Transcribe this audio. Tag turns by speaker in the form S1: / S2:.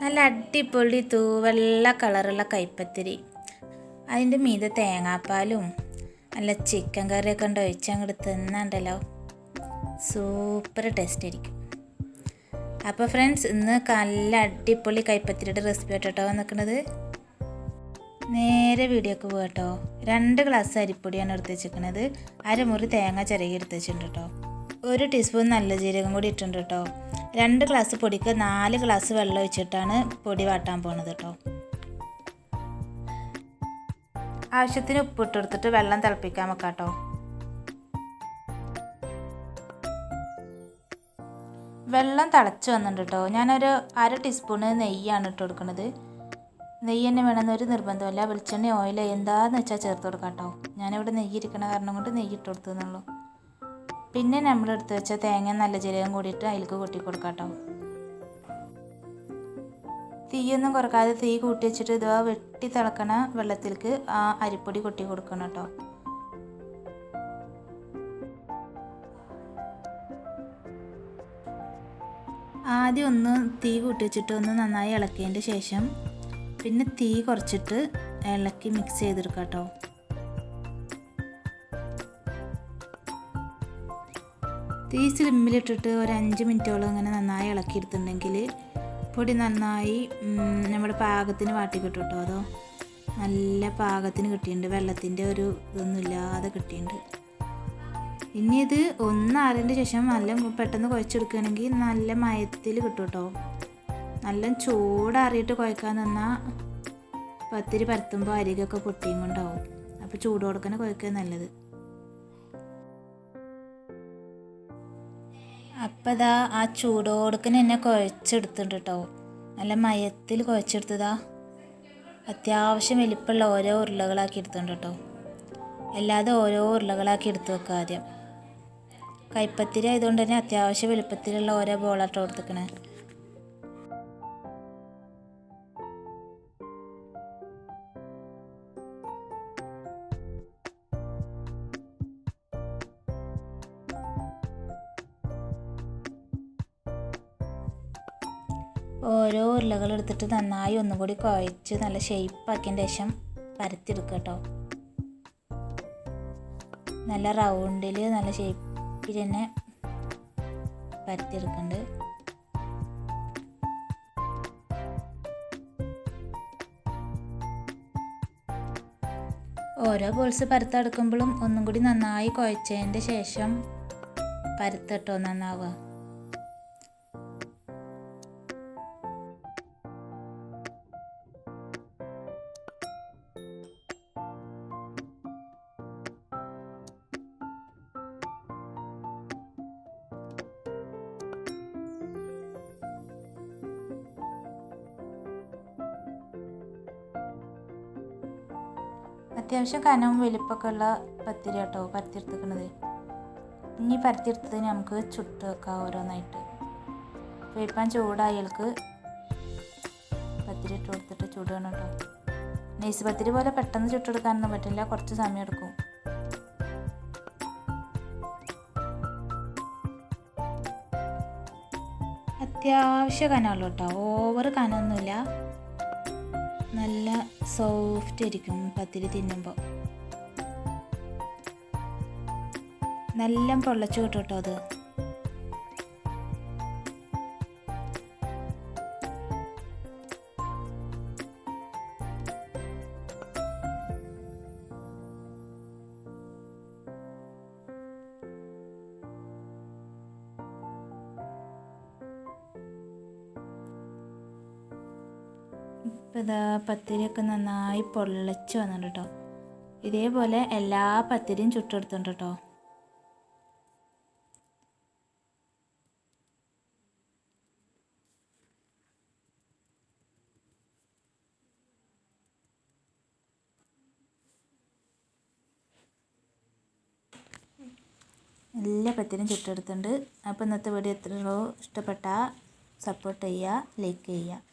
S1: നല്ല അടിപൊളി തൂവെള്ള കളറുള്ള കൈപ്പത്തിരി. അതിന്റെ മീതെ തേങ്ങാപ്പാലും നല്ല ചിക്കൻ കറിയൊക്കെ ഉണ്ട് ഒഴിച്ചങ്ങോട്ട് തിന്നണ്ടല്ലോ. സൂപ്പർ ടേസ്റ്റ് ആയിരിക്കും. അപ്പോൾ ഫ്രണ്ട്സ് ഇന്ന് നല്ല അടിപൊളി കൈപ്പത്തിരിയുടെ റെസിപ്പി ആയിട്ടോ നിൽക്കുന്നത് നേരെ വീഡിയോക്ക് പോകട്ടോ രണ്ട് ഗ്ലാസ് അരിപ്പൊടിയാണ് എടുത്ത് വെച്ചിരിക്കുന്നത് അരമുറി തേങ്ങ ചിരകി എടുത്ത് വെച്ചിട്ടുണ്ട് കേട്ടോ ഒരു ടീസ്പൂൺ നല്ല ജീരകം കൂടി ഇട്ടിട്ടുണ്ട് കേട്ടോ രണ്ട് ഗ്ലാസ് പൊടിക്ക് നാല് ഗ്ലാസ് വെള്ളം ഒഴിച്ചിട്ടാണ് പൊടി വാട്ടാൻ പോണത് കേട്ടോ ആവശ്യത്തിന് ഉപ്പിട്ട് കൊടുത്തിട്ട് വെള്ളം തിളപ്പിക്കാൻ വെക്കാം കേട്ടോ വെള്ളം തിളച്ച് വന്നിട്ടുണ്ട് കേട്ടോ ഞാനൊരു അര ടീസ്പൂണ് നെയ്യാണ് ഇട്ട് കൊടുക്കുന്നത് നെയ്യ് തന്നെ വേണമെന്ന് ഒരു നിർബന്ധമല്ല വെളിച്ചെണ്ണ ഓയിൽ എന്താന്ന് വെച്ചാൽ ചേർത്ത് കൊടുക്കാം കേട്ടോ ഞാനിവിടെ നെയ്യ് ഇരിക്കണ കാരണം കൊണ്ട് നെയ്യ് ഇട്ട് കൊടുത്തെന്നുള്ളൂ പിന്നെ നമ്മൾ എടുത്ത് വെച്ച തേങ്ങ നല്ല ജീരകം കൂടിയിട്ട് അതിലേക്ക് കൊട്ടി കൊടുക്കാം കേട്ടോ തീയൊന്നും കുറക്കാതെ തീ കൂട്ടി വെച്ചിട്ട് ഇത് വെട്ടി തിളക്കണ വെള്ളത്തിലേക്ക് ആ അരിപ്പൊടി കൊട്ടി കൊടുക്കണം കേട്ടോ. ആദ്യം ഒന്ന് തീ കൂട്ടി വെച്ചിട്ട് ഒന്ന് നന്നായി ഇളക്കിയതിന്റെ ശേഷം പിന്നെ തീ കുറച്ചിട്ട് ഇളക്കി മിക്സ് ചെയ്തെടുക്കാം കേട്ടോ തീ സ്ലിമ്മിലിട്ടിട്ട് ഒരു അഞ്ച് മിനിറ്റോളം ഇങ്ങനെ നന്നായി ഇളക്കിയെടുത്തിട്ടുണ്ടെങ്കിൽ പൊടി നന്നായി നമ്മുടെ പാകത്തിന് വാട്ടി കിട്ടും കേട്ടോ. അതോ നല്ല പാകത്തിന് കിട്ടിയിട്ടുണ്ട്. വെള്ളത്തിന്റെ ഒരു ഇതൊന്നും ഇല്ലാതെ കിട്ടിയിട്ടുണ്ട്. ഇനി ഇത് ഒന്നാറിന്റെ ശേഷം നല്ല പെട്ടെന്ന് കുഴച്ചെടുക്കുകയാണെങ്കിൽ നല്ല മയത്തിൽ കിട്ടും കേട്ടോ. നല്ല ചൂടാറിയിട്ട് കുഴക്കാൻ നിന്നാൽ പത്തിരി പരത്തുമ്പോൾ അരികൊക്കെ പൊട്ടിയും കൊണ്ടാവും. അപ്പോൾ ചൂട് കൊടുക്കണ കുഴക്കാൻ നല്ലത്. അപ്പം ഇതാ ആ ചൂടോടുക്കന് എന്നെ കുഴച്ചെടുത്തിട്ടുണ്ട് കേട്ടോ നല്ല മയത്തിൽ കുഴച്ചെടുത്തതാ. അത്യാവശ്യം വലിപ്പമുള്ള ഓരോ ഉരുളകളാക്കി എടുത്തിട്ടുണ്ട് കേട്ടോ അല്ലാതെ ഓരോ ഉരുളകളാക്കി എടുത്തു വെക്കുക ആദ്യം. കൈപ്പത്തിരി ആയതുകൊണ്ട് തന്നെ അത്യാവശ്യം വലുപ്പത്തിലുള്ള ഓരോ ബോളാട്ടോ കൊടുത്തിക്കണേ ഓരോ ഉരുളകൾ എടുത്തിട്ട് നന്നായി ഒന്നുകൂടി കുഴച്ച് നല്ല ഷേപ്പാക്കിയതിന് ശേഷം പരത്തിയെടുക്കുക കേട്ടോ നല്ല റൗണ്ടിൽ നല്ല ഷേപ്പിൽ തന്നെ പരത്തിയെടുക്കുന്നുണ്ട്. ഓരോ ബോൾസ് പരത്തെടുക്കുമ്പോഴും ഒന്നും കൂടി നന്നായി കുഴച്ചതിന്റെ ശേഷം പരത്തിട്ടോ നന്നാവുക. അത്യാവശ്യം കനവും വലിപ്പമൊക്കെ ഉള്ള പത്തിരി കേട്ടോ പരത്തിയെടുത്തിക്കണത് ഇനി പരത്തിയെടുത്തത് നമുക്ക് ചുട്ട് വെക്കാം ഓരോന്നായിട്ട്. വേപ്പാൻ ചൂടായൾക്ക് പത്തിരി ഇട്ട് കൊടുത്തിട്ട് ചൂടുകയാണ് കേട്ടോ. നെയ്സ് പത്തിരി പോലെ പെട്ടെന്ന് ചുട്ടെടുക്കാനൊന്നും പറ്റില്ല കുറച്ച് സമയം എടുക്കും. അത്യാവശ്യ കനമുള്ളൂ കേട്ടോ ഓവർ കനമൊന്നുമില്ല. നല്ല സോഫ്റ്റ് ആയിരിക്കും പത്തിരി തിന്നുമ്പോൾ നല്ല പൊള്ളച്ചു കിട്ടും കേട്ടോ അത്. ഇതാ പത്തിരിയൊക്കെ നന്നായി പൊള്ളച്ച് വന്നിട്ടുണ്ട് കേട്ടോ ഇതേപോലെ എല്ലാ പത്തിരിയും ചുട്ടെടുത്തിട്ടുണ്ട് കേട്ടോ എല്ലാ പത്തിനും ചുറ്റെടുത്തുണ്ട് അപ്പോൾ ഇന്നത്തെ വീഡിയോ എത്രയുള്ളൂ ഇഷ്ടപ്പെട്ടാൽ സപ്പോർട്ട് ചെയ്യുക ലൈക്ക് ചെയ്യുക.